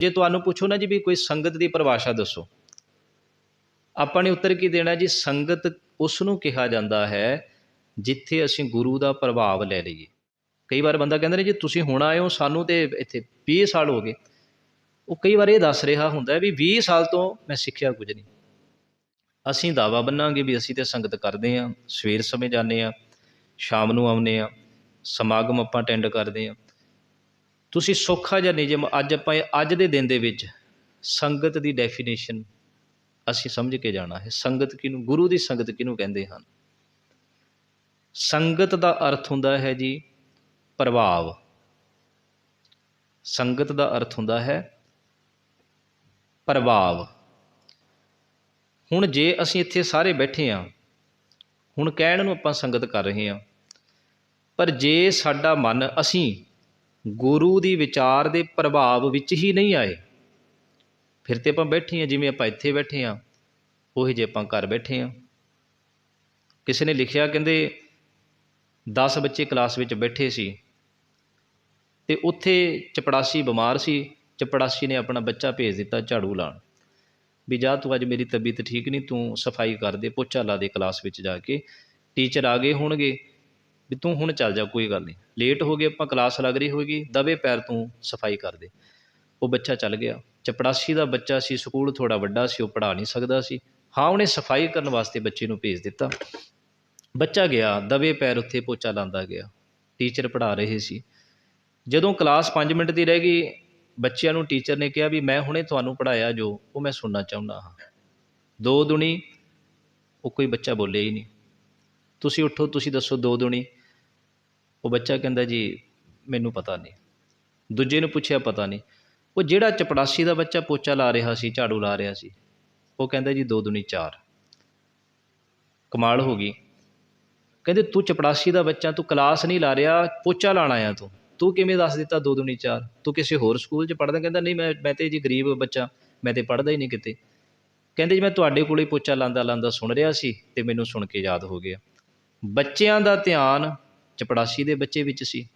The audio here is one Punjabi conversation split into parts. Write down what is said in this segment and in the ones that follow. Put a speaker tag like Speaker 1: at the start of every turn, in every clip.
Speaker 1: ਜੇ ਤੁਹਾਨੂੰ ਪੁੱਛੋ ਨਾ ਜੀ ਵੀ ਕੋਈ ਸੰਗਤ ਦੀ ਪਰਿਭਾਸ਼ਾ ਦੱਸੋ। ਆਪਾਂ ਨੇ ਉੱਤਰ ਕੀ ਦੇਣਾ ਜੀ? ਸੰਗਤ ਉਸ ਨੂੰ ਕਿਹਾ ਜਾਂਦਾ ਹੈ ਜਿੱਥੇ ਅਸੀਂ ਗੁਰੂ ਦਾ ਪ੍ਰਭਾਵ ਲੈ ਲਈਏ। ਕਈ ਵਾਰ ਬੰਦਾ ਕਹਿੰਦਾ ਨੇ ਜੀ, ਤੁਸੀਂ ਹੁਣ ਆਏ ਹੋ, ਸਾਨੂੰ ਤੇ ਇੱਥੇ 20 ਸਾਲ ਹੋ ਗਏ। ਉਹ ਕਈ ਵਾਰ ਇਹ ਦੱਸ ਰਿਹਾ ਹੁੰਦਾ ਹੈ ਵੀ 20 ਸਾਲ ਤੋਂ ਮੈਂ ਸਿੱਖਿਆ ਕੁਝ ਨਹੀਂ। ਅਸੀਂ ਦਾਵਾ ਬੰਨਾਂਗੇ ਵੀ ਅਸੀਂ ਤੇ ਸੰਗਤ ਕਰਦੇ ਹਾਂ, ਸਵੇਰ ਸਮੇਂ ਜਾਂਦੇ ਹਾਂ, ਸ਼ਾਮ ਨੂੰ ਆਉਂਦੇ ਹਾਂ, ਸਮਾਗਮ ਆਪਾਂ ਅਟੈਂਡ ਕਰਦੇ ਹਾਂ। ਤੁਸੀਂ ਸੌਖਾ ਜਾਂ ਨਿਯਮ, ਅੱਜ ਆਪਾਂ ਅੱਜ ਦੇ ਦਿਨ ਦੇ ਵਿੱਚ ਸੰਗਤ ਦੀ ਡੈਫੀਨੇਸ਼ਨ ਅਸੀਂ ਸਮਝ ਕੇ ਜਾਣਾ ਹੈ। ਸੰਗਤ ਕਿਹਨੂੰ, ਗੁਰੂ ਦੀ ਸੰਗਤ ਕਿਹਨੂੰ ਕਹਿੰਦੇ ਹਨ? ਸੰਗਤ ਦਾ ਅਰਥ ਹੁੰਦਾ ਹੈ ਜੀ ਪ੍ਰਭਾਵ। ਸੰਗਤ ਦਾ ਅਰਥ ਹੁੰਦਾ ਹੈ ਪ੍ਰਭਾਵ। ਹੁਣ ਜੇ ਅਸੀਂ ਇੱਥੇ ਸਾਰੇ ਬੈਠੇ ਹਾਂ, ਹੁਣ ਕਹਿਣ ਨੂੰ ਆਪਾਂ ਸੰਗਤ ਕਰ ਰਹੇ ਹਾਂ, ਪਰ ਜੇ ਸਾਡਾ ਮਨ ਅਸੀਂ ਗੁਰੂ ਦੀ ਵਿਚਾਰ ਦੇ ਪ੍ਰਭਾਵ ਵਿੱਚ ਹੀ ਨਹੀਂ ਆਏ। ਫਿਰ ਤੇ ਆਪਾਂ ਬੈਠੇ ਹਾਂ, ਜਿਵੇਂ ਆਪਾਂ ਇੱਥੇ ਬੈਠੇ ਹਾਂ, ਉਹੀ ਜੇ ਆਪਾਂ ਘਰ ਬੈਠੇ ਹਾਂ। ਕਿਸੇ ਨੇ ਲਿਖਿਆ ਕਹਿੰਦੇ 10 ਬੱਚੇ ਕਲਾਸ ਵਿੱਚ ਬੈਠੇ ਸੀ ਤੇ ਉੱਥੇ ਚਪੜਾਸੀ ਬਿਮਾਰ ਸੀ, ਚਪੜਾਸੀ ਨੇ ਆਪਣਾ ਬੱਚਾ ਭੇਜ ਦਿੱਤਾ ਝਾੜੂ ਲਾਉਣ। ਵੀ ਜਾ ਤੂੰ ਅੱਜ ਮੇਰੀ ਤਬੀਅਤ ਠੀਕ ਨਹੀਂ, ਤੂੰ ਸਫ਼ਾਈ ਕਰ ਦੇ, ਪੋਚਾ ਲਾ ਦੇ ਕਲਾਸ ਵਿੱਚ ਜਾ ਕੇ, ਟੀਚਰ ਆ ਗਏ ਹੋਣਗੇ। ਵੀ ਤੂੰ ਹੁਣ ਚੱਲ ਜਾ, ਕੋਈ ਗੱਲ ਨਹੀਂ। ਲੇਟ ਹੋ ਗਏ ਆਪਾਂ ਕਲਾਸ ਲੱਗ ਰਹੀ ਹੋਏਗੀ ਦਵੇ ਪੈਰ ਤੂੰ ਸਫ਼ਾਈ ਕਰ ਦੇ। ਉਹ ਬੱਚਾ ਚੱਲ ਗਿਆ। ਚਪੜਾਸੀ ਦਾ ਬੱਚਾ ਸੀ, ਸਕੂਲ ਥੋੜਾ ਵੱਡਾ ਸੀ, ਉਹ ਪੜਾ ਨਹੀਂ ਸਕਦਾ ਸੀ। ਹਾਂ, ਉਹਨੇ ਸਫ਼ਾਈ ਕਰਨ ਵਾਸਤੇ ਬੱਚੇ ਨੂੰ ਭੇਜ ਦਿੱਤਾ। ਬੱਚਾ ਗਿਆ ਦਵੇ ਪੈਰ ਉੱਥੇ ਪੋਚਾ ਲਾਉਂਦਾ ਗਿਆ। ਟੀਚਰ ਪੜਾ ਰਹੇ ਸੀ। ਜਦੋਂ ਕਲਾਸ 5 ਮਿੰਟ ਦੀ ਰਹਿ ਗਈ, ਬੱਚਿਆਂ ਨੂੰ ਟੀਚਰ ਨੇ ਕਿਹਾ ਵੀ ਮੈਂ ਹੁਣੇ ਤੁਹਾਨੂੰ ਪੜਾਇਆ ਜੋ, ਉਹ ਮੈਂ ਸੁਣਨਾ ਚਾਹੁੰਦਾ ਹਾਂ। ਦੋ ਦੁਣੀ, ਉਹ ਕੋਈ ਬੱਚਾ ਬੋਲੇ ਹੀ ਨਹੀਂ। ਤੁਸੀਂ ਉੱਠੋ, ਤੁਸੀਂ ਦੱਸੋ ਦੋ ਦੁਣੀ। ਉਹ ਬੱਚਾ ਕਹਿੰਦਾ ਜੀ, ਮੈਨੂੰ ਪਤਾ ਨਹੀਂ। ਦੂਜੇ ਨੂੰ ਪੁੱਛਿਆ, ਪਤਾ ਨਹੀਂ। ਉਹ ਜਿਹੜਾ ਚਪੜਾਸੀ ਦਾ ਬੱਚਾ ਪੋਚਾ ਲਾ ਰਿਹਾ ਸੀ, ਝਾੜੂ ਲਾ ਰਿਹਾ ਸੀ, ਉਹ ਕਹਿੰਦਾ ਜੀ, ਦੋ ਦੁਨੀ ਚਾਰ। ਕਮਾਲ ਹੋ ਗਈ। ਕਹਿੰਦੇ, ਤੂੰ ਚਪੜਾਸੀ ਦਾ ਬੱਚਾ, ਤੂੰ ਕਲਾਸ ਨਹੀਂ ਲਾ ਰਿਹਾ, ਪੋਚਾ ਲਾਣ ਆਇਆ ਤੂੰ। ਤੂੰ ਕਿਵੇਂ ਦੱਸ ਦਿੱਤਾ ਦੋ ਦੁਨੀ ਚਾਰ? ਤੂੰ ਕਿਸੇ ਹੋਰ ਸਕੂਲ 'ਚ ਪੜ੍ਹਦਾ? ਕਹਿੰਦਾ, ਨਹੀਂ, ਮੈਂ ਮੈਂ ਤੇ ਜੀ ਗਰੀਬ ਬੱਚਾ, ਮੈਂ ਤੇ ਪੜ੍ਹਦਾ ਹੀ ਨਹੀਂ ਕਿਤੇ। ਕਹਿੰਦੇ ਜੀ, ਮੈਂ ਤੁਹਾਡੇ ਕੋਲੇ ਪੋਚਾ ਲਾਂਦਾ ਲਾਂਦਾ ਸੁਣ ਰਿਹਾ ਸੀ ਤੇ ਮੈਨੂੰ ਸੁਣ ਕੇ ਯਾਦ ਹੋ ਗਿਆ। ਬੱਚਿਆਂ ਦਾ ਧਿਆਨ ਚਪੜਾਸੀ ਦੇ ਬੱਚੇ ਵਿੱਚ ਸੀ।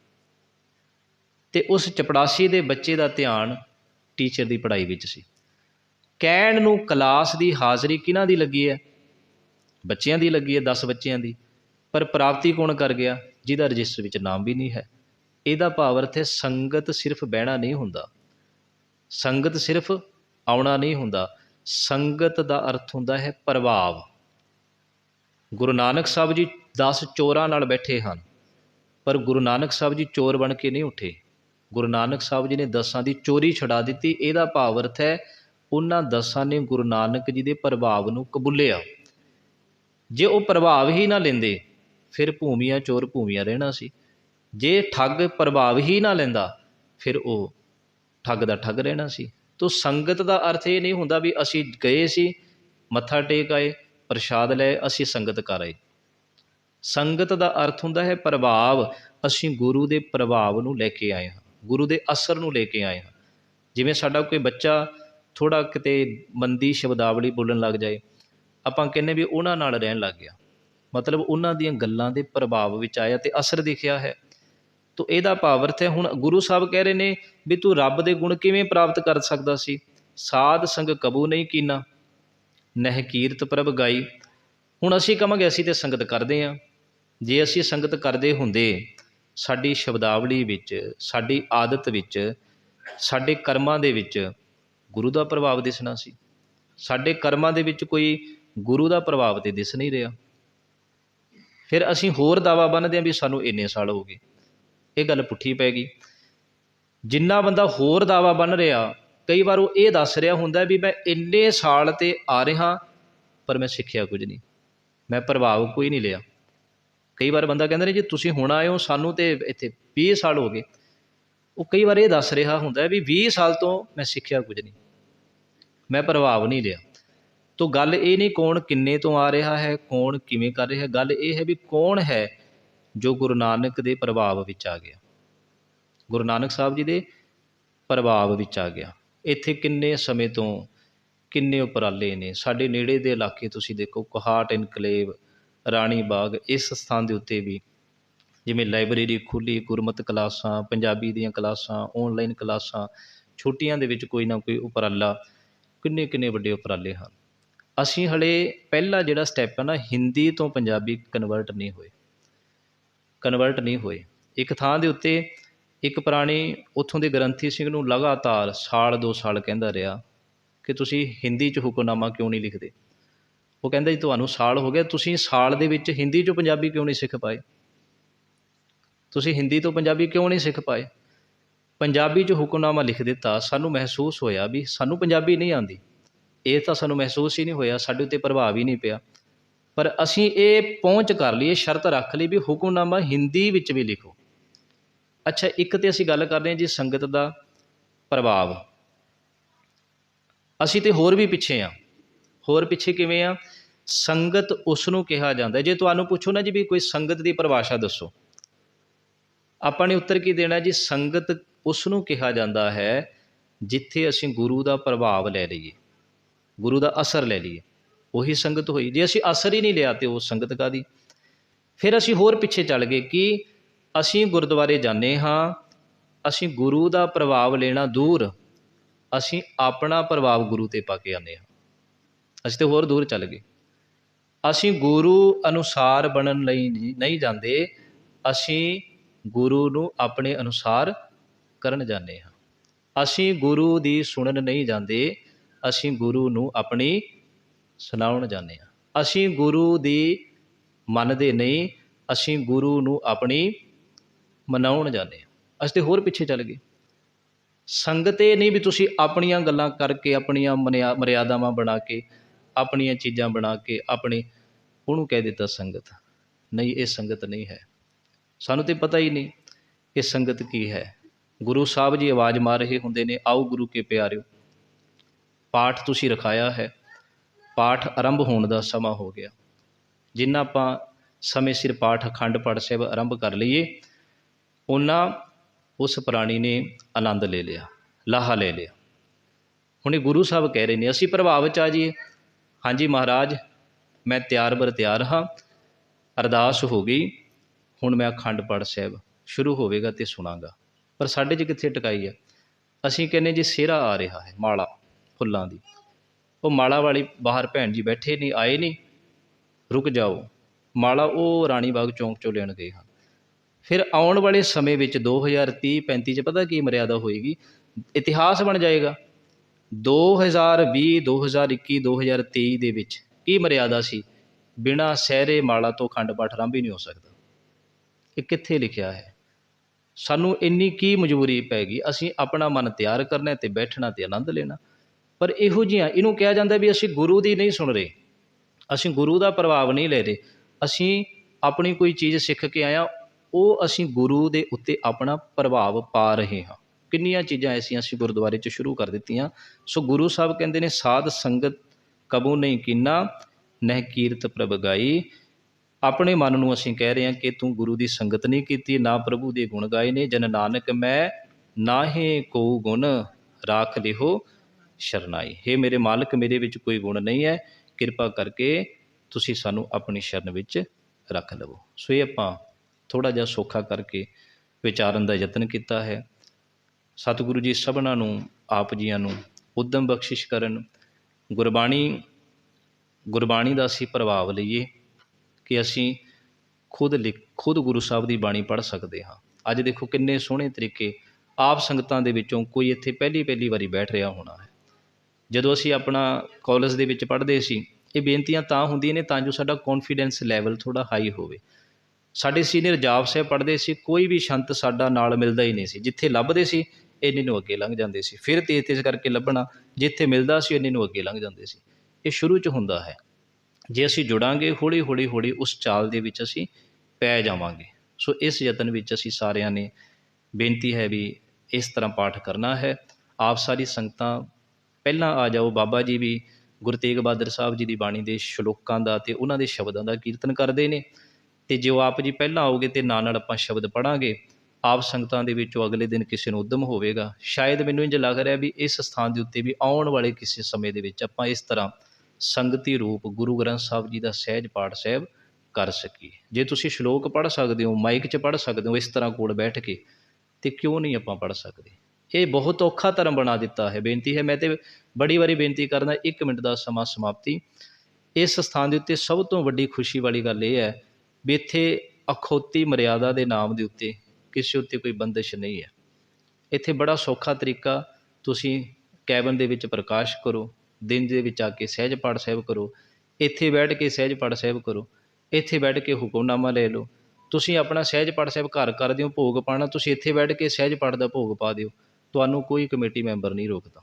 Speaker 1: ਤੇ ਉਸ ਚਪੜਾਸੀ ਦੇ ਬੱਚੇ ਦਾ ਧਿਆਨ ਟੀਚਰ ਦੀ ਪੜ੍ਹਾਈ ਵਿੱਚ ਸੀ। ਕਹਿਣ ਨੂੰ ਕਲਾਸ ਦੀ ਹਾਜ਼ਰੀ ਕਿਹਨਾਂ ਦੀ ਲੱਗੀ ਹੈ? ਬੱਚਿਆਂ ਦੀ ਲੱਗੀ ਹੈ 10 ਬੱਚਿਆਂ ਦੀ। ਪਰ ਪ੍ਰਾਪਤੀ ਕੌਣ ਕਰ ਗਿਆ? ਜਿਹਦਾ ਰਜਿਸਟਰ ਵਿੱਚ ਨਾਮ ਵੀ ਨਹੀਂ ਹੈ। ਇਹਦਾ ਭਾਵ ਅਰਥ ਹੈ ਸੰਗਤ ਸਿਰਫ ਬਹਿਣਾ ਨਹੀਂ ਹੁੰਦਾ। ਸੰਗਤ ਸਿਰਫ ਆਉਣਾ ਨਹੀਂ ਹੁੰਦਾ। ਸੰਗਤ ਦਾ ਅਰਥ ਹੁੰਦਾ ਹੈ ਪ੍ਰਭਾਵ। ਗੁਰੂ ਨਾਨਕ ਸਾਹਿਬ ਜੀ 10 ਚੋਰਾਂ ਨਾਲ ਬੈਠੇ ਹਨ। ਪਰ ਗੁਰੂ ਨਾਨਕ ਸਾਹਿਬ ਜੀ ਚੋਰ ਬਣ ਕੇ ਨਹੀਂ ਉੱਠੇ। ਗੁਰੂ ਨਾਨਕ ਸਾਹਿਬ ਜੀ ਨੇ ਦਸਾਂ ਦੀ ਚੋਰੀ ਛਡਾ ਦਿੱਤੀ। ਇਹਦਾ ਭਾਵ ਅਰਥ ਹੈ, ਉਹਨਾਂ ਦਸਾਂ ਨੇ ਗੁਰੂ ਨਾਨਕ ਜੀ ਦੇ ਪ੍ਰਭਾਵ ਨੂੰ ਕਬੂਲਿਆ। ਜੇ ਉਹ ਪ੍ਰਭਾਵ ਹੀ ਨਾ ਲੈਂਦੇ, ਫਿਰ ਭੂਮੀਆਂ ਚੋਰ ਭੂਮੀਆਂ ਰਹਿਣਾ ਸੀ। ਜੇ ਠੱਗ ਪ੍ਰਭਾਵ ਹੀ ਨਾ ਲੈਂਦਾ, ਫਿਰ ਉਹ ਠੱਗ ਦਾ ਠੱਗ ਰਹਿਣਾ ਸੀ। ਤੋ ਸੰਗਤ ਦਾ ਅਰਥ ਇਹ ਨਹੀਂ ਹੁੰਦਾ ਵੀ ਅਸੀਂ ਗਏ ਸੀ, ਮੱਥਾ ਟੇਕ ਆਏ, ਪ੍ਰਸ਼ਾਦ ਲਏ, ਅਸੀਂ ਸੰਗਤ ਕਰ ਆਏ। ਸੰਗਤ ਦਾ ਅਰਥ ਹੁੰਦਾ ਹੈ ਪ੍ਰਭਾਵ। ਅਸੀਂ ਗੁਰੂ ਦੇ ਪ੍ਰਭਾਵ ਨੂੰ ਲੈ ਕੇ ਆਏ ਹਾਂ। ਗੁਰੂ ਦੇ ਅਸਰ ਨੂੰ ਲੈ ਕੇ ਆਏ ਹਾਂ। ਜਿਵੇਂ ਸਾਡਾ ਕੋਈ ਬੱਚਾ ਥੋੜਾ ਕਿਤੇ ਮੰਦੀ ਸ਼ਬਦਾਵਲੀ ਬੋਲਣ ਲੱਗ ਜਾਏ, ਆਪਾਂ ਕਹਿੰਨੇ ਵੀ ਉਹਨਾਂ ਨਾਲ ਰਹਿਣ ਲੱਗ ਗਿਆ। ਮਤਲਬ ਉਹਨਾਂ ਦੀਆਂ ਗੱਲਾਂ ਦੇ ਪ੍ਰਭਾਵ ਵਿੱਚ ਆਇਆ ਤੇ ਅਸਰ ਦਿਖਿਆ ਹੈ। ਤੋ ਇਹਦਾ ਭਾਵ ਅਰਥ ਹੈ ਹੁਣ ਗੁਰੂ ਸਾਹਿਬ ਕਹਿ ਰਹੇ ਨੇ ਵੀ ਤੂੰ ਰੱਬ ਦੇ ਗੁਣ ਕਿਵੇਂ ਪ੍ਰਾਪਤ ਕਰ ਸਕਦਾ ਸੀ? ਸਾਧ ਸੰਗ ਕਬੂ ਨਹੀਂ ਕੀਨਾ, ਨਹਿ ਕੀਰਤ ਪ੍ਰਭ ਗਾਈ। ਹੁਣ ਅਸੀਂ ਕਹਾਂਗੇ ਅਸੀਂ ਤੇ ਸੰਗਤ ਕਰਦੇ ਹਾਂ। ਜੇ ਅਸੀਂ ਸੰਗਤ ਕਰਦੇ ਹੁੰਦੇ ਸਾਡੀ ਸ਼ਬਦਾਵਲੀ ਵਿੱਚ, ਸਾਡੀ ਆਦਤ ਵਿੱਚ, ਸਾਡੇ ਕਰਮਾਂ ਦੇ ਵਿੱਚ ਗੁਰੂ ਦਾ ਪ੍ਰਭਾਵ ਦਿਸਣਾ ਸੀ। ਸਾਡੇ ਕਰਮਾਂ ਦੇ ਵਿੱਚ ਕੋਈ ਗੁਰੂ ਦਾ ਪ੍ਰਭਾਵ ਤੇ ਦਿਸ ਨਹੀਂ ਰਿਹਾ। ਫਿਰ ਅਸੀਂ ਹੋਰ ਦਾਵਾ ਬੰਨਦੇ ਹਾਂ ਵੀ ਸਾਨੂੰ ਇੰਨੇ ਸਾਲ ਹੋ ਗਏ, ਇਹ ਗੱਲ ਪੁੱਠੀ ਪੈ ਗਈ। ਜਿੰਨਾ ਬੰਦਾ ਹੋਰ ਦਾਵਾ ਬੰਨ ਰਿਹਾ, ਕਈ ਵਾਰ ਉਹ ਇਹ ਦੱਸ ਰਿਹਾ ਹੁੰਦਾ ਵੀ ਮੈਂ ਇੰਨੇ ਸਾਲ ਤੇ ਆ ਰਿਹਾ, ਪਰ ਮੈਂ ਸਿੱਖਿਆ ਕੁਝ ਨਹੀਂ, ਮੈਂ ਪ੍ਰਭਾਵ ਕੋਈ ਨਹੀਂ ਲਿਆ। ਕਈ ਵਾਰ ਬੰਦਾ ਕਹਿੰਦਾ ਨੇ ਜੀ ਤੁਸੀਂ ਹੁਣ ਆਏ ਹੋ, ਸਾਨੂੰ ਤੇ ਇੱਥੇ 20 ਸਾਲ ਹੋ ਗਏ। ਉਹ ਕਈ ਵਾਰ ਇਹ ਦੱਸ ਰਿਹਾ ਹੁੰਦਾ ਵੀ 20 ਸਾਲ ਤੋਂ ਮੈਂ ਸਿੱਖਿਆ ਕੁਝ ਨਹੀਂ। ਮੈਂ ਪ੍ਰਭਾਵ ਨਹੀਂ ਲਿਆ। ਤੋ ਗੱਲ ਇਹ ਨਹੀਂ ਕੌਣ ਕਿੰਨੇ ਤੋਂ ਆ ਰਿਹਾ ਹੈ, ਕੌਣ ਕਿਵੇਂ ਕਰ ਰਿਹਾ ਗੱਲ ਇਹ ਹੈ ਵੀ ਕੌਣ ਹੈ ਜੋ ਗੁਰੂ ਨਾਨਕ ਦੇ ਪ੍ਰਭਾਵ ਵਿੱਚ ਆ ਗਿਆ। ਗੁਰੂ ਨਾਨਕ ਸਾਹਿਬ ਜੀ ਦੇ ਪ੍ਰਭਾਵ ਵਿੱਚ ਆ ਗਿਆ। ਇੱਥੇ ਕਿੰਨੇ ਸਮੇਂ ਤੋਂ ਕਿੰਨੇ ਉਪਰਾਲੇ ਨੇ। ਸਾਡੇ ਨੇੜੇ ਦੇ ਇਲਾਕੇ ਤੁਸੀਂ ਦੇਖੋ, ਕੁਹਾਟ ਇਨਕਲੇਵ ਰਾਣੀ ਬਾਗ, ਇਸ ਸਥਾਨ ਦੇ ਉੱਤੇ ਵੀ ਜਿਵੇਂ ਲਾਇਬ੍ਰੇਰੀ ਖੁੱਲੀ ਗੁਰਮਤ ਕਲਾਸਾਂ, ਪੰਜਾਬੀ ਦੀਆਂ ਕਲਾਸਾਂ ਆਨਲਾਈਨ ਕਲਾਸਾਂ, ਛੁੱਟੀਆਂ ਦੇ ਵਿੱਚ ਕੋਈ ਨਾ ਕੋਈ ਉਪਰਾਲਾ, ਕਿੰਨੇ ਕਿੰਨੇ ਵੱਡੇ ਉਪਰਾਲੇ ਹਨ। ਅਸੀਂ ਹਲੇ ਪਹਿਲਾ ਜਿਹੜਾ ਸਟੈਪ ਹੈ ਨਾ, ਹਿੰਦੀ ਤੋਂ ਪੰਜਾਬੀ ਕਨਵਰਟ ਨਹੀਂ ਹੋਏ। ਕਨਵਰਟ ਨਹੀਂ ਹੋਏ। ਇੱਕ ਥਾਂ ਦੇ ਉੱਤੇ ਇੱਕ ਪ੍ਰਾਣੀ ਉੱਥੋਂ ਦੇ ਗ੍ਰੰਥੀ ਸਿੰਘ ਨੂੰ ਲਗਾਤਾਰ ਸਾਲ ਦੋ ਸਾਲ ਕਹਿੰਦਾ ਰਿਹਾ ਕਿ ਤੁਸੀਂ ਹਿੰਦੀ 'ਚ ਹੁਕਮਨਾਮਾ ਕਿਉਂ ਨਹੀਂ ਲਿਖਦੇ? ਉਹ ਕਹਿੰਦਾ ਜੀ, ਤੁਹਾਨੂੰ ਸਾਲ ਹੋ ਗਿਆ, ਤੁਸੀਂ ਸਾਲ ਦੇ ਵਿੱਚ ਹਿੰਦੀ 'ਚੋਂ ਪੰਜਾਬੀ ਕਿਉਂ ਨਹੀਂ ਸਿੱਖ ਪਾਏ? ਤੁਸੀਂ ਹਿੰਦੀ ਤੋਂ ਪੰਜਾਬੀ ਕਿਉਂ ਨਹੀਂ ਸਿੱਖ ਪਾਏ? ਪੰਜਾਬੀ 'ਚ ਹੁਕਮਨਾਮਾ ਲਿਖ ਦਿੱਤਾ, ਸਾਨੂੰ ਮਹਿਸੂਸ ਹੋਇਆ ਵੀ ਸਾਨੂੰ ਪੰਜਾਬੀ ਨਹੀਂ ਆਉਂਦੀ। ਇਹ ਤਾਂ ਸਾਨੂੰ ਮਹਿਸੂਸ ਹੀ ਨਹੀਂ ਹੋਇਆ, ਸਾਡੇ ਉੱਤੇ ਪ੍ਰਭਾਵ ਹੀ ਨਹੀਂ ਪਿਆ। ਪਰ ਅਸੀਂ ਇਹ ਪਹੁੰਚ ਕਰ ਲਈ ਇਹ ਸ਼ਰਤ ਰੱਖ ਲਈ ਵੀ ਹੁਕਮਨਾਮਾ ਹਿੰਦੀ ਵਿੱਚ ਵੀ ਲਿਖੋ। ਅੱਛਾ, ਇੱਕ ਤੇ ਅਸੀਂ ਗੱਲ ਕਰਦੇ ਹਾਂ ਜੀ ਸੰਗਤ ਦਾ ਪ੍ਰਭਾਵ। ਅਸੀਂ ਤੇ ਹੋਰ ਵੀ ਪਿੱਛੇ ਆ ਹੋਰ ਪਿੱਛੇ ਕਿਵੇਂ ਆ ਸੰਗਤ ਉਸ ਨੂੰ ਕਿਹਾ ਜਾਂਦਾ ਜੇ ਤੁਹਾਨੂੰ ਪੁੱਛੋ ਨਾ ਜੀ ਵੀ ਕੋਈ ਸੰਗਤ ਦੀ ਪਰਿਭਾਸ਼ਾ ਦੱਸੋ। ਆਪਾਂ ਨੇ ਉੱਤਰ ਕੀ ਦੇਣਾ ਜੀ? ਸੰਗਤ ਉਸ ਨੂੰ ਕਿਹਾ ਜਾਂਦਾ ਹੈ ਜਿੱਥੇ ਅਸੀਂ ਗੁਰੂ ਦਾ ਪ੍ਰਭਾਵ ਲੈ ਲਈਏ, ਗੁਰੂ ਦਾ ਅਸਰ ਲੈ ਲਈਏ, ਉਹੀ ਸੰਗਤ ਹੋਈ। ਜੇ ਅਸੀਂ ਅਸਰ ਹੀ ਨਹੀਂ ਲਿਆ ਤੇ ਉਹ ਸੰਗਤ ਕਾਦੀ ਫਿਰ ਅਸੀਂ ਹੋਰ ਪਿੱਛੇ ਚੱਲ ਗਏ ਕਿ ਅਸੀਂ ਗੁਰਦੁਆਰੇ ਜਾਂਦੇ ਹਾਂ, ਅਸੀਂ ਗੁਰੂ ਦਾ ਪ੍ਰਭਾਵ ਲੈਣਾ ਦੂਰ, ਅਸੀਂ ਆਪਣਾ ਪ੍ਰਭਾਵ ਗੁਰੂ ਤੇ ਪਾ ਕੇ ਆਉਂਦੇ ਹਾਂ। ਅਸੀਂ ਤੇ ਹੋਰ ਦੂਰ ਚੱਲ ਗਏ। ਅਸੀਂ ਗੁਰੂ ਅਨੁਸਾਰ ਬਣਨ ਲਈ ਨਹੀਂ- ਜਾਂਦੇ। ਅਸੀਂ ਗੁਰੂ ਨੂੰ ਆਪਣੇ ਅਨੁਸਾਰ ਕਰਨ ਜਾਂਦੇ ਹਾਂ। ਅਸੀਂ ਗੁਰੂ ਦੀ ਸੁਣਨ ਨਹੀਂ ਜਾਂਦੇ। ਅਸੀਂ ਗੁਰੂ ਨੂੰ ਆਪਣੀ ਸੁਣਾਉਣ ਜਾਂਦੇ ਹਾਂ। ਅਸੀਂ ਗੁਰੂ ਦੀ ਮੰਨਦੇ ਨਹੀਂ। ਅਸੀਂ ਗੁਰੂ ਨੂੰ ਆਪਣੀ ਮਨਾਉਣ ਜਾਂਦੇ ਹਾਂ। ਅਸੀਂ ਤੇ ਹੋਰ ਪਿੱਛੇ ਚੱਲ ਗਏ। ਸੰਗਤ ਇਹ ਨਹੀਂ ਵੀ ਤੁਸੀਂ ਆਪਣੀਆਂ ਗੱਲਾਂ ਕਰਕੇ, ਆਪਣੀਆਂ ਮਨਿਆ- ਮਰਿਆਦਾਵਾਂ ਬਣਾ ਕੇ, ਆਪਣੀਆਂ ਚੀਜ਼ਾਂ ਬਣਾ ਕੇ, ਆਪਣੇ ਉਹਨੂੰ ਕਹਿ ਦਿੱਤਾ ਸੰਗਤ, ਨਹੀਂ, ਇਹ ਸੰਗਤ ਨਹੀਂ ਹੈ। ਸਾਨੂੰ ਤੇ ਪਤਾ ਹੀ ਨਹੀਂ ਇਹ ਸੰਗਤ ਕੀ ਹੈ। ਗੁਰੂ ਸਾਹਿਬ ਜੀ ਆਵਾਜ਼ ਮਾਰ ਰਹੇ ਹੁੰਦੇ ਨੇ, ਆਓ ਗੁਰੂ ਕੇ ਪਿਆਰਿਓ। ਪਾਠ ਤੁਸੀਂ ਰਖਾਇਆ ਹੈ। ਪਾਠ ਆਰੰਭ ਹੋਣ ਦਾ ਸਮਾਂ ਹੋ ਗਿਆ। ਜਿੰਨਾ ਆਪਾਂ ਸਮੇਂ ਸਿਰ ਪਾਠ ਅਖੰਡ ਪਾਠ ਸਾਹਿਬ ਆਰੰਭ ਕਰ ਲਈਏ ਉਹਨਾਂ ਉਸ ਪ੍ਰਾਣੀ ਨੇ ਆਨੰਦ ਲੈ ਲਿਆ, ਲਾਹਾ ਲੈ ਲਿਆ। ਹੁਣ ਇਹ ਗੁਰੂ ਸਾਹਿਬ ਕਹਿ ਰਹੇ ਨੇ, ਅਸੀਂ ਪ੍ਰਭਾਵ ਚ ਆ ਜਾਈਏ ਹਾਂਜੀ ਮਹਾਰਾਜ ਮੈਂ ਤਿਆਰ ਬਰ ਤਿਆਰ ਹਾਂ। ਅਰਦਾਸ ਹੋ ਗਈ। ਹੁਣ ਮੈਂ ਅਖੰਡ ਪਾਠ ਸਾਹਿਬ ਸ਼ੁਰੂ ਹੋਵੇਗਾ ਤੇ ਸੁਣਾਗਾ। ਪਰ ਸਾਡੇ 'ਚ ਕਿੱਥੇ ਟਿਕਾਈ ਹੈ ਅਸੀਂ ਕਹਿੰਨੇ ਜੀ ਸਿਹਰਾ ਆ ਰਿਹਾ ਹੈ ਮਾਲਾ, ਫੁੱਲਾਂ ਦੀ। ਉਹ ਮਾਲਾ ਵਾਲੀ ਬਾਹਰ ਭੈਣ ਜੀ ਬੈਠੇ ਨਹੀਂ, ਆਏ ਨਹੀਂ। ਰੁਕ ਜਾਓ। ਮਾਲਾ ਉਹ ਰਾਣੀ ਬਾਗ ਚੌਂਕ ਚੋਂ ਲੈਣ ਗਏ ਹਨ। ਫਿਰ ਆਉਣ ਵਾਲੇ ਸਮੇਂ ਵਿੱਚ 2030 35 ਚ ਪਤਾ ਕੀ ਮਰਿਆਦਾ ਹੋਏਗੀ? ਇਤਿਹਾਸ ਬਣ ਜਾਏਗਾ। 2020 2021 2023 ਦੇ ਵਿੱਚ ਕੀ ਮਰਿਆਦਾ ਸੀ? ਬਿਨਾ ਸਹਿਰੇ ਮਾਲਾ ਤੋਂ ਖੰਡ ਪਾਠ ਆਰੰਭ ਹੀ ਨਹੀਂ ਹੋ ਸਕਦਾ। ਇਹ ਕਿੱਥੇ ਲਿਖਿਆ ਹੈ? ਸਾਨੂੰ ਇੰਨੀ ਕੀ ਮਜਬੂਰੀ ਪੈ ਗਈ? ਅਸੀਂ ਆਪਣਾ ਮਨ ਤਿਆਰ ਕਰਨਾ ਹੈ ਤੇ ਬੈਠਣਾ ਤੇ ਆਨੰਦ ਲੈਣਾ। ਪਰ ਇਹੋ ਜਿਹੀਆਂ, ਇਹਨੂੰ ਕਿਹਾ ਜਾਂਦਾ ਵੀ ਅਸੀਂ ਗੁਰੂ ਦੀ ਨਹੀਂ ਸੁਣ ਰਹੇ। ਅਸੀਂ ਗੁਰੂ ਦਾ ਪ੍ਰਭਾਵ ਨਹੀਂ ਲੈ ਰਹੇ। ਅਸੀਂ ਆਪਣੀ ਕੋਈ ਚੀਜ਼ ਸਿੱਖ ਕੇ ਆਇਆ ਉਹ ਅਸੀਂ ਗੁਰੂ ਦੇ ਉੱਤੇ ਆਪਣਾ ਪ੍ਰਭਾਵ ਪਾ ਰਹੇ ਹਾਂ। ਕਿੰਨੀਆਂ ਚੀਜ਼ਾਂ ਐਸੀਆਂ ਅਸੀਂ ਗੁਰਦੁਆਰੇ 'ਚ ਸ਼ੁਰੂ ਕਰ ਦਿੱਤੀਆਂ। ਸੋ ਗੁਰੂ ਸਾਹਿਬ ਕਹਿੰਦੇ ਨੇ, ਸਾਧ ਸੰਗਤ ਕਬੂ ਨਹੀਂ ਕੀਨਾ, ਨਹਿ ਕੀਰਤ ਪ੍ਰਭ ਗਾਈ। ਆਪਣੇ ਮਨ ਨੂੰ ਅਸੀਂ ਕਹਿ ਰਹੇ ਹਾਂ ਕਿ ਤੂੰ ਗੁਰੂ ਦੀ ਸੰਗਤ ਨਹੀਂ ਕੀਤੀ, ਨਾ ਪ੍ਰਭੂ ਦੇ ਗੁਣ ਗਾਏ ਨੇ। ਜਨ ਨਾਨਕ ਮੈਂ, ਨਾਹੇ ਕੋ ਗੁਣ ਰਾਖ ਲਿਹੋ ਸ਼ਰਨਾਈ। हे ਮੇਰੇ ਮਾਲਕ, ਮੇਰੇ ਵਿੱਚ ਕੋਈ ਗੁਣ ਨਹੀਂ ਹੈ। ਕਿਰਪਾ ਕਰਕੇ ਤੁਸੀਂ ਸਾਨੂੰ ਆਪਣੀ ਸ਼ਰਨ ਵਿੱਚ ਰੱਖ ਲਵੋ। ਸੋ ਇਹ ਆਪਾਂ ਥੋੜਾ ਜਿਹਾ ਸੌਖਾ ਕਰਕੇ ਵਿਚਾਰਨ ਦਾ ਯਤਨ ਕੀਤਾ ਹੈ। ਸਤਿਗੁਰੂ ਜੀ ਸਭਨਾਂ ਨੂੰ, ਆਪ ਜੀਆਂ ਨੂੰ ਉਦਮ ਬਖਸ਼ਿਸ਼ ਕਰਨ ਗੁਰਬਾਣੀ ਗੁਰਬਾਣੀ ਦਾ ਅਸੀਂ ਪ੍ਰਭਾਵ ਲਈਏ ਕਿ ਅਸੀਂ ਖੁਦ ਲਿਖ, ਖੁਦ ਗੁਰੂ ਸਾਹਿਬ ਦੀ ਬਾਣੀ ਪੜ੍ਹ ਸਕਦੇ ਹਾਂ। ਅੱਜ ਦੇਖੋ ਕਿੰਨੇ ਸੋਹਣੇ ਤਰੀਕੇ ਆਪ ਸੰਗਤਾਂ ਦੇ ਵਿੱਚੋਂ ਕੋਈ ਇੱਥੇ ਪਹਿਲੀ ਪਹਿਲੀ ਵਾਰੀ ਬੈਠ ਰਿਹਾ ਹੋਣਾ ਹੈ। ਜਦੋਂ ਅਸੀਂ ਆਪਣਾ ਕਾਲਜ ਦੇ ਵਿੱਚ ਪੜ੍ਹਦੇ ਸੀ, ਇਹ ਬੇਨਤੀਆਂ ਤਾਂ ਹੁੰਦੀਆਂ ਨੇ ਤਾਂ ਜੋ ਸਾਡਾ ਕੌਨਫੀਡੈਂਸ ਲੈਵਲ ਥੋੜਾ ਹਾਈ ਹੋਵੇ। ਸਾਡੇ ਸੀਨੀਅਰ ਜਾਪ ਸਾਹਿਬ ਪੜ੍ਹਦੇ ਸੀ, ਕੋਈ ਵੀ ਸੰਤ ਸਾਡਾ ਨਾਲ ਮਿਲਦਾ ਹੀ ਨਹੀਂ ਸੀ। ਜਿੱਥੇ ਲੱਭਦੇ ਸੀ ਇੰਨੇ ਨੂੰ ਅੱਗੇ ਲੰਘ ਜਾਂਦੇ ਸੀ। ਫਿਰ ਤੇਜ਼ ਤੇਜ਼ ਕਰਕੇ ਲੱਭਣਾ ਜਿੱਥੇ ਮਿਲਦਾ ਸੀ, ਇੰਨੇ ਨੂੰ ਅੱਗੇ ਲੰਘ ਜਾਂਦੇ ਸੀ। ਇਹ ਸ਼ੁਰੂ 'ਚ ਹੁੰਦਾ ਹੈ। ਜੇ ਅਸੀਂ ਜੁੜਾਂਗੇ ਹੌਲੀ ਹੌਲੀ ਹੌਲੀ ਉਸ ਚਾਲ ਦੇ ਵਿੱਚ ਅਸੀਂ ਪੈ ਜਾਵਾਂਗੇ। ਸੋ ਇਸ ਯਤਨ ਵਿੱਚ ਅਸੀਂ ਸਾਰਿਆਂ ਨੇ ਬੇਨਤੀ ਹੈ ਵੀ ਇਸ ਤਰ੍ਹਾਂ ਪਾਠ ਕਰਨਾ ਹੈ। ਆਪ ਸਾਰੀ ਸੰਗਤਾਂ ਪਹਿਲਾਂ ਆ ਜਾਓ। ਬਾਬਾ ਜੀ ਵੀ ਗੁਰੂ ਤੇਗ ਬਹਾਦਰ ਸਾਹਿਬ ਜੀ ਦੀ ਬਾਣੀ ਦੇ ਸ਼ਲੋਕਾਂ ਦਾ ਤੇ ਉਹਨਾਂ ਦੇ ਸ਼ਬਦਾਂ ਦਾ ਕੀਰਤਨ ਕਰਦੇ ਨੇ। ਤੇ ਜੋ ਆਪ ਜੀ ਪਹਿਲਾਂ ਆਓਗੇ ਤੇ ਨਾਲ ਨਾਲ ਆਪਾਂ ਸ਼ਬਦ ਪੜਾਂਗੇ ਆਪ ਸੰਗਤਾਂ ਦੇ ਵਿੱਚੋਂ ਅਗਲੇ ਦਿਨ ਕਿਸੇ ਨੂੰ ਉਦਮ ਹੋਵੇਗਾ। ਸ਼ਾਇਦ ਮੈਨੂੰ ਇੰਜ ਲੱਗ ਰਿਹਾ ਵੀ ਇਸ ਸਥਾਨ ਦੇ ਉੱਤੇ ਵੀ ਆਉਣ ਵਾਲੇ ਕਿਸੇ ਸਮੇਂ ਦੇ ਵਿੱਚ ਆਪਾਂ ਇਸ ਤਰ੍ਹਾਂ ਸੰਗਤੀ ਰੂਪ ਗੁਰੂ ਗ੍ਰੰਥ ਸਾਹਿਬ ਜੀ ਦਾ ਸਹਿਜ ਪਾਠ ਸਾਹਿਬ ਕਰ ਸਕੀਏ। ਜੇ ਤੁਸੀਂ ਸ਼ਲੋਕ ਪੜ੍ਹ ਸਕਦੇ ਹੋ, ਮਾਈਕ 'ਚ ਪੜ੍ਹ ਸਕਦੇ ਹੋ, ਇਸ ਤਰ੍ਹਾਂ ਕੋਲ ਬੈਠ ਕੇ, ਤੇ ਕਿਉਂ ਨਹੀਂ ਆਪਾਂ ਪੜ੍ਹ ਸਕਦੇ? ਇਹ ਬਹੁਤ ਔਖਾ ਧਰਮ ਬਣਾ ਦਿੱਤਾ ਹੈ। ਬੇਨਤੀ ਹੈ, ਮੈਂ ਤੇ ਬੜੀ ਵਾਰੀ ਬੇਨਤੀ ਕਰਦਾ, ਇੱਕ ਮਿੰਟ ਦਾ ਸਮਾਂ ਸਮਾਪਤੀ। ਇਸ ਸਥਾਨ ਦੇ ਉੱਤੇ ਸਭ ਤੋਂ ਵੱਡੀ ਖੁਸ਼ੀ ਵਾਲੀ ਗੱਲ ਇਹ ਹੈ ਵੀ ਇੱਥੇ ਅਖੌਤੀ ਮਰਿਆਦਾ ਦੇ ਨਾਮ ਦੇ ਉੱਤੇ ਕਿਸੇ ਉੱਤੇ ਕੋਈ ਬੰਦਿਸ਼ ਨਹੀਂ ਹੈ। ਇੱਥੇ ਬੜਾ ਸੌਖਾ ਤਰੀਕਾ ਤੁਸੀਂ ਕੈਬਨ ਦੇ ਵਿੱਚ ਪ੍ਰਕਾਸ਼ ਕਰੋ, ਦਿਨ ਦੇ ਵਿੱਚ ਆ ਕੇ ਸਹਿਜ ਪਾਠ ਸਾਹਿਬ ਕਰੋ, ਇੱਥੇ ਬੈਠ ਕੇ ਸਹਿਜ ਪਾਠ ਸਾਹਿਬ ਕਰੋ, ਇੱਥੇ ਬੈਠ ਕੇ ਹੁਕਮਨਾਮਾ ਲੈ ਲਓ। ਤੁਸੀਂ ਆਪਣਾ ਸਹਿਜ ਪਾਠ ਸਾਹਿਬ ਘਰ ਕਰਦੇ ਹੋ ਭੋਗ ਪਾਣਾ, ਤੁਸੀਂ ਇੱਥੇ ਬੈਠ ਕੇ ਸਹਿਜ ਪਾਠ ਦਾ ਭੋਗ ਪਾ ਦਿਓ। ਤੁਹਾਨੂੰ ਕੋਈ ਕਮੇਟੀ ਮੈਂਬਰ ਨਹੀਂ ਰੋਕਦਾ।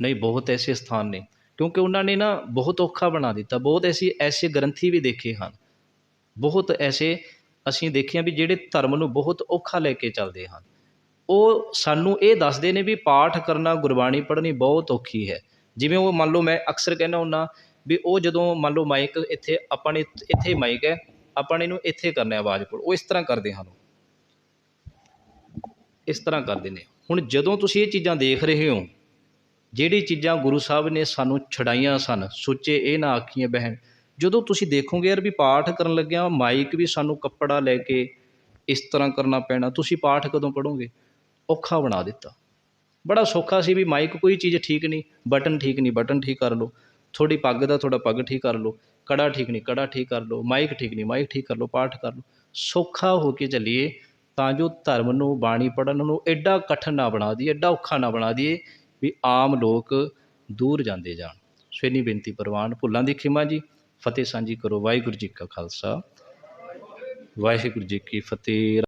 Speaker 1: ਨਹੀਂ, ਬਹੁਤ ਐਸੇ ਸਥਾਨ ਨੇ, ਕਿਉਂਕਿ ਉਹਨਾਂ ਨੇ ਨਾ ਬਹੁਤ ਔਖਾ ਬਣਾ ਦਿੱਤਾ। ਬਹੁਤ ਐਸੀ, ਐਸੇ ਗ੍ਰੰਥੀ ਵੀ ਦੇਖੇ ਹਨ। ਬਹੁਤ ਐਸੇ ਅਸੀਂ ਦੇਖੇ ਵੀ ਜਿਹੜੇ ਧਰਮ ਨੂੰ ਬਹੁਤ ਔਖਾ ਲੈ ਕੇ ਚੱਲਦੇ ਹਨ। ਉਹ ਸਾਨੂੰ ਇਹ ਦੱਸਦੇ ਨੇ ਵੀ ਪਾਠ ਕਰਨਾ, ਗੁਰਬਾਣੀ ਪੜ੍ਹਨੀ ਬਹੁਤ ਔਖੀ ਹੈ। ਜਿਵੇਂ ਉਹ ਮੰਨ ਲਓ ਮੈਂ ਅਕਸਰ ਕਹਿੰਦਾ ਹੁੰਦਾ ਵੀ ਉਹ ਜਦੋਂ ਮੰਨ ਲਓ ਮਾਈਕ ਇੱਥੇ ਆਪਾਂ ਨੇ ਇੱਥੇ ਮਾਈਕ ਹੈ, ਆਪਾਂ ਨੇ ਇਹਨੂੰ ਇੱਥੇ ਕਰਨਾ ਆਵਾਜ਼ ਕੋਲ। ਉਹ ਇਸ ਤਰ੍ਹਾਂ ਕਰਦੇ ਹਨ ਇਸ ਤਰ੍ਹਾਂ ਕਰਦੇ ਨੇ। ਹੁਣ ਜਦੋਂ ਤੁਸੀਂ ਇਹ ਚੀਜ਼ਾਂ ਦੇਖ ਰਹੇ ਹੋ, ਜਿਹੜੀ ਚੀਜ਼ਾਂ ਗੁਰੂ ਸਾਹਿਬ ਨੇ ਸਾਨੂੰ ਛਡਾਈਆਂ ਸਨ, ਸੋਚੇ ਇਹ ਨਾ ਆਖੀਆਂ ਬਹਿਣ ਜਦੋਂ ਤੁਸੀਂ ਦੇਖੋਗੇ ਯਾਰ ਵੀ ਪਾਠ ਕਰਨ ਲੱਗਿਆ ਮਾਈਕ ਵੀ ਸਾਨੂੰ ਕੱਪੜਾ ਲੈ ਕੇ ਇਸ ਤਰ੍ਹਾਂ ਕਰਨਾ ਪੈਣਾ, ਤੁਸੀਂ ਪਾਠ ਕਦੋਂ ਪੜ੍ਹੋਗੇ? ਔਖਾ ਬਣਾ ਦਿੱਤਾ। ਬੜਾ ਸੌਖਾ ਸੀ ਵੀ ਮਾਈਕ ਕੋਈ ਚੀਜ਼ ਠੀਕ ਨਹੀਂ ਬਟਨ ਠੀਕ ਨਹੀਂ ਬਟਨ ਠੀਕ ਕਰ ਲਓ। ਤੁਹਾਡੀ ਪੱਗ ਦਾ ਤੁਹਾਡਾ ਪੱਗ ਠੀਕ ਕਰ ਲਓ, ਕੜਾ ਠੀਕ ਨਹੀਂ, ਕੜਾ ਠੀਕ ਕਰ ਲਓ ਮਾਈਕ ਠੀਕ ਨਹੀਂ ਮਾਈਕ ਠੀਕ ਕਰ ਲਓ, ਪਾਠ ਕਰ ਲਓ। ਸੌਖਾ ਹੋ ਕੇ ਚੱਲੀਏ ਤਾਂ ਜੋ ਧਰਮ ਨੂੰ, ਬਾਣੀ ਪੜਨ ਨੂੰ ਐਡਾ ਕਠਨ ਨਾ ਬਣਾ ਦਈਏ, ਐਡਾ ਔਖਾ ਨਾ ਬਣਾ ਦਈਏ ਵੀ ਆਮ ਲੋਕ ਦੂਰ ਜਾਂਦੇ ਜਾਣ। ਸੋ ਇੰਨੀ ਬੇਨਤੀ ਪ੍ਰਵਾਨ। ਭੁੱਲਾਂ ਦੀ ਖਿਮਾ ਜੀ। ਫਤਿਹ ਸਾਂਝੀ ਕਰੋ ਵਾਹਿਗੁਰੂ ਜੀ ਕਾ ਖਾਲਸਾ। ਵਾਹਿਗੁਰੂ ਜੀ ਕੀ ਫਤਿਹ।